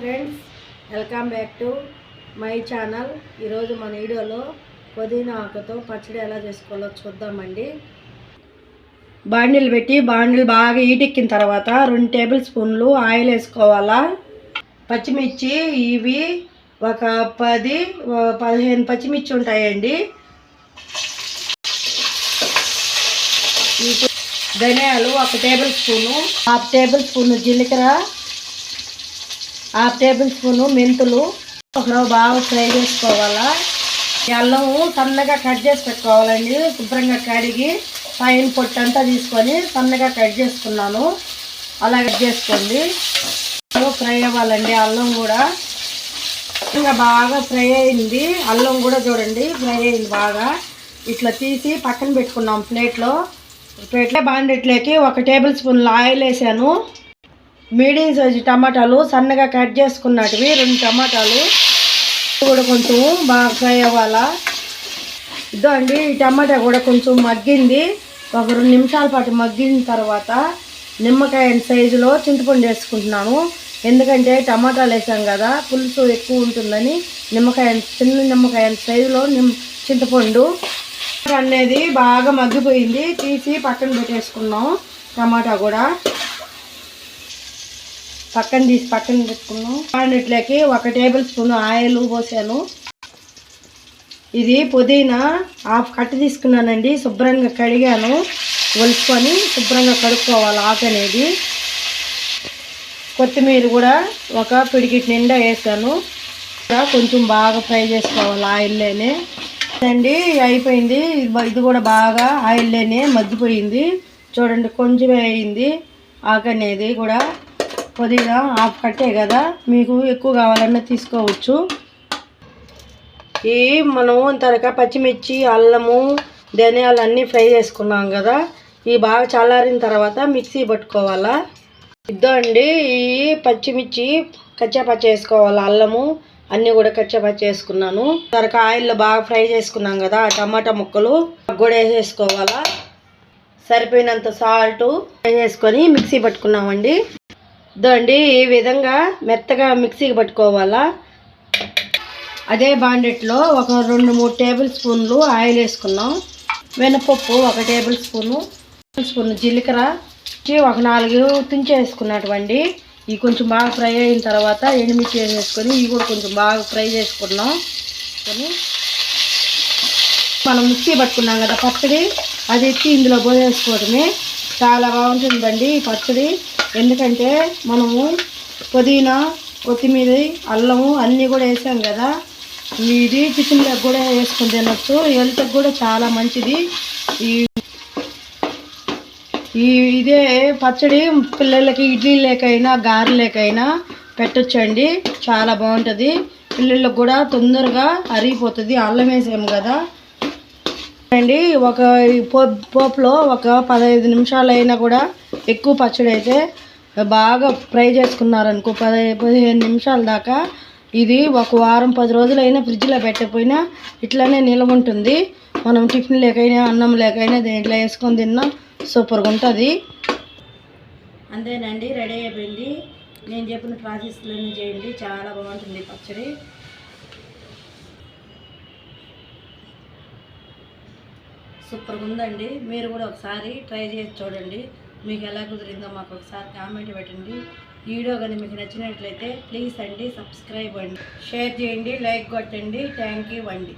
Friends welcome back to my channel ఈరోజు మన వీడియోలో పుదీనా ఆకుతో పచ్చడి ఎలా చేసుకోవాలో చూద్దామండి. బాండిల్ పెట్టి బాండిల్ బాగా ఈటెక్కిన తర్వాత రెండు టేబుల్ స్పూన్లు ఆయిల్ వేసుకోవాలా. పచ్చిమిర్చి ఇవి ఒక పది పదిహేను పచ్చిమిర్చి ఉంటాయండి. ధనియాలు ఒక tablespoon half tablespoon జీలకర్ర హాఫ్ టేబుల్ స్పూను మెంతులు ఒక బాగా ఫ్రై చేసుకోవాలా? అల్లము సన్నగా కట్ చేసి పెట్టుకోవాలండి. శుభ్రంగా కడిగి పైన పొట్టు అంతా తీసుకొని సన్నగా కట్ చేసుకున్నాను. అలా కట్ చేసుకోండి. ఫ్రై అవ్వాలండి అల్లం కూడా. ఇంకా బాగా ఫ్రై అయింది. అల్లం కూడా చూడండి ఫ్రై అయింది బాగా. ఇట్లా తీసి పక్కన పెట్టుకున్నాం ప్లేట్లో. ప్లేట్లో బాండిట్లోకి ఒక టేబుల్ స్పూన్ ఆయిల్ వేసాను. మీడియం సైజు టమాటాలు సన్నగా కట్ చేసుకున్నటివి రెండు టమాటాలు కూడా కొంచెం బాగా ఫ్రై అవ్వాలా. ఇదో అండి ఈ టమాటా కూడా కొంచెం మగ్గింది. ఒక రెండు నిమిషాల పాటు మగ్గిన తర్వాత నిమ్మకాయ సైజులో చింతపండు వేసుకుంటున్నాను ఎందుకంటే టమాటాలు వేసాం కదా పులుసు ఎక్కువ ఉంటుందని నిమ్మకాయ చిన్న నిమ్మకాయ సైజులో నిమ్ చింతపండు అనేది బాగా మగ్గిపోయింది. తీసి పక్కన పెట్టేసుకున్నాం టమాటా కూడా. పక్కన తీసి పక్కన పెట్టుకున్నాం. పాండిట్లోకి ఒక టేబుల్ స్పూన్ ఆయిల్ పోసాను. ఇది పుదీనా హాఫ్ కట్ట తీసుకున్నానండి. శుభ్రంగా కడిగాను. ఒలుచుకొని శుభ్రంగా కడుక్కోవాలి ఆకు అనేది. కొత్తిమీర కూడా ఒక పిడికిటి నిండా వేసాను. కొంచెం బాగా ఫ్రై చేసుకోవాలి ఆయిల్లోనే అండి అయిపోయింది. ఇది- ఇది కూడా బాగా ఆయిల్లోనే మగ్గిపోయింది. చూడండి కొంచెం అయింది. ఆకు అనేది కూడా పుదీనా హాఫ్ కట్టే కదా మీకు ఎక్కువ కావాలన్నా తీసుకోవచ్చు. ఈ మనము తరక పచ్చిమిర్చి అల్లము ధనియాలు అన్నీ ఫ్రై చేసుకున్నాం కదా ఇవి బాగా చల్లారిన తర్వాత మిక్సీ పట్టుకోవాలా. ఇద్దండి ఈ పచ్చిమిర్చి కచ్చాపచ్చి వేసుకోవాలి అల్లము అన్నీ కూడా కచ్చపచ్చ వేసుకున్నాను తరక ఆయిల్లో బాగా ఫ్రై చేసుకున్నాం కదా ఆ టమాటా ముక్కలు కూడా వేసేసుకోవాలా. సరిపోయినంత సాల్ట్ వేసుకొని మిక్సీ పట్టుకున్నామండి. దండి ఈ విధంగా మెత్తగా మిక్సీకి పట్టుకోవాలా? అదే బాండెట్లో ఒక రెండు మూడు టేబుల్ స్పూన్లు ఆయిల్ వేసుకున్నాం. మినపప్పు ఒక టేబుల్ స్పూను టేబుల్ స్పూన్ జీలకర్ర. ఒక నాలుగు తుంచేసుకున్నటువంటి ఇవి కొంచెం బాగా ఫ్రై అయిన తర్వాత ఎండుమిర్చి వేసేసుకొని ఇవి కూడా కొంచెం బాగా ఫ్రై చేసుకున్నాం. మనం మిక్సీ పట్టుకున్నాం కదా పచ్చడి అది ఎత్తి ఇందులో పోసేసుకోవడమే. చాలా బాగుంటుందండి ఈ పచ్చడి. ఎందుకంటే మనము పుదీనా కొత్తిమీర అల్లము అన్నీ కూడా వేసాం కదా. ఇది టిఫిన్లకు కూడా వేసుకుని తినొచ్చు. హెల్త్కి కూడా చాలా మంచిది. ఈ ఈ ఇదే పచ్చడి పిల్లలకి ఇడ్లీ లేకైనా గారె లేకైనా పెట్టొచ్చండి. చాలా బాగుంటుంది. పిల్లలకు కూడా తొందరగా అరిగిపోతుంది. అల్లం వేసాము కదా. అండి ఒక ఈ పోపులో ఒక పదహైదు నిమిషాలు అయినా కూడా ఎక్కువ పచ్చడి అయితే బాగా ఫ్రై చేసుకున్నారనుకో పది పదిహేను నిమిషాల దాకా ఇది ఒక వారం పది రోజులైనా ఫ్రిడ్జ్లో పెట్టకపోయినా ఇట్లానే నిల్వ ఉంటుంది. మనం టిఫిన్ లేకైనా అన్నం లేకైనా దేంట్లో వేసుకొని తిన్నా సూపర్గా ఉంటుంది. అంతేనండి రెడీ అయిపోయింది. నేను చెప్పిన ప్రాసెస్లోనే చేయండి చాలా బాగుంటుంది పచ్చడి. సూపర్గా ఉందండి మీరు కూడా ఒకసారి ట్రై చేసి చూడండి. మీకు ఎలా కుదిరిందో మాకు ఒకసారి కామెంట్ పెట్టండి. ఈ వీడియో కానీ మీకు నచ్చినట్లయితే ప్లీజ్ అండి సబ్స్క్రైబ్ అండి. షేర్ చేయండి లైక్ కొట్టండి. థ్యాంక్ యూ అండి.